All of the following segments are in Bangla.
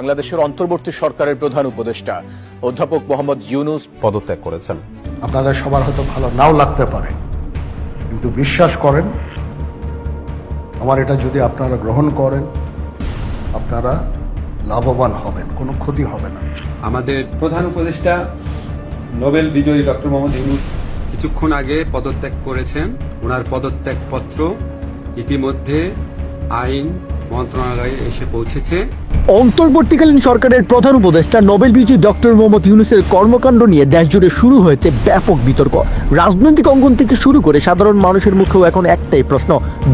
বাংলাদেশের অন্তর্বর্তী সরকারের প্রধান উপদেষ্টা অধ্যাপক মোহাম্মদ ইউনুস পদত্যাগ করেছেন। আপনাদের সবার হয়তো ভালো নাও লাগতে পারে কিন্তু বিশ্বাস করেন আমার এটা যদি আপনারা গ্রহণ করেন আপনারা লাভবান হবেন কোনো ক্ষতি হবে না। আমাদের প্রধান উপদেষ্টা নোবেল বিজয়ী ডক্টর মোহাম্মদ ইউনুস কিছুক্ষণ আগে পদত্যাগ করেছেন। ওনার পদত্যাগ পত্র ইতিমধ্যে আইন মন্ত্রণালয়ে এসে পৌঁছেছে। অন্তর্বর্তীকালীন সরকারের প্রধান উপদেষ্টা নোবেল বিজয়ী ডক্টর মোহাম্মদ ইউনুসের কর্মকাণ্ড নিয়ে দেশজুড়ে শুরু হয়েছে ব্যাপক বিতর্ক। রাজনৈতিক অঙ্গন থেকে শুরু করে সাধারণ মানুষের মুখেও এখন একটাই প্রশ্ন,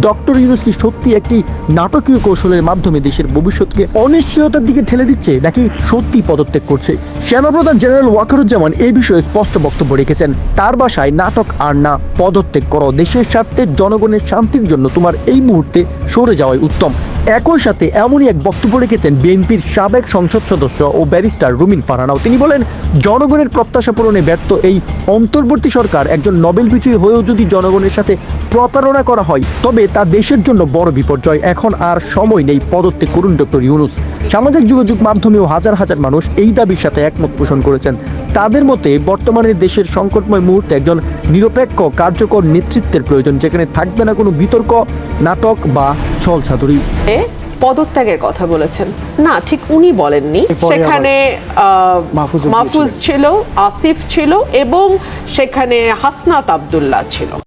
ডক্টর ইউনুস কি সত্যি একটি নাটকীয় কৌশলের মাধ্যমে দেশের ভবিষ্যৎকে অনিশ্চয়তার দিকে ঠেলে দিচ্ছে নাকি সত্যি পদত্যাগ করছে? সেনাপ্রধান জেনারেল ওয়াকারুজ্জামান এই বিষয়ে স্পষ্ট বক্তব্য রেখেছেন, তার বাসায় নাটক আর না পদত্যাগ করো, দেশের স্বার্থে জনগণের শান্তির জন্য তোমার এই মুহূর্তে সরে যাওয়াই উত্তম। একই সাথে এমনই এক বক্তব্য রেখেছেন বিএনপির সাবেক সংসদ সদস্য ও ব্যারিস্টার রুমিন ফারানাও। তিনি বলেন, জনগণের প্রত্যাশা পূরণে ব্যর্থ এই অন্তর্বর্তী সরকার একজন নোবেল বিজয়ী হয়েও যদি জনগণের সাথে প্রতারণা করা হয় তবে তা দেশের জন্য বড় বিপর্যয়। এখন আর সময় নেই পদত্যাগ করুন ডক্টর ইউনুস। সামাজিক যোগাযোগ মাধ্যমেও হাজার হাজার মানুষ এই দাবির সাথে একমত পোষণ করেছেন। তাদের মতে বর্তমানের দেশের সংকটময় মুহূর্তে একজন নিরপেক্ষ কার্যকর নেতৃত্বের প্রয়োজন যেখানে থাকবে না কোনো বিতর্ক নাটক বা ছলছাতুরি। এ পদত্যাগের কথা বলেছেন। না ঠিক উনি বলেননি। সেখানে মাহফুজ ছিল আসিফ ছিল এবং সেখানে হাসনাত আবদুল্লাহ ছিল।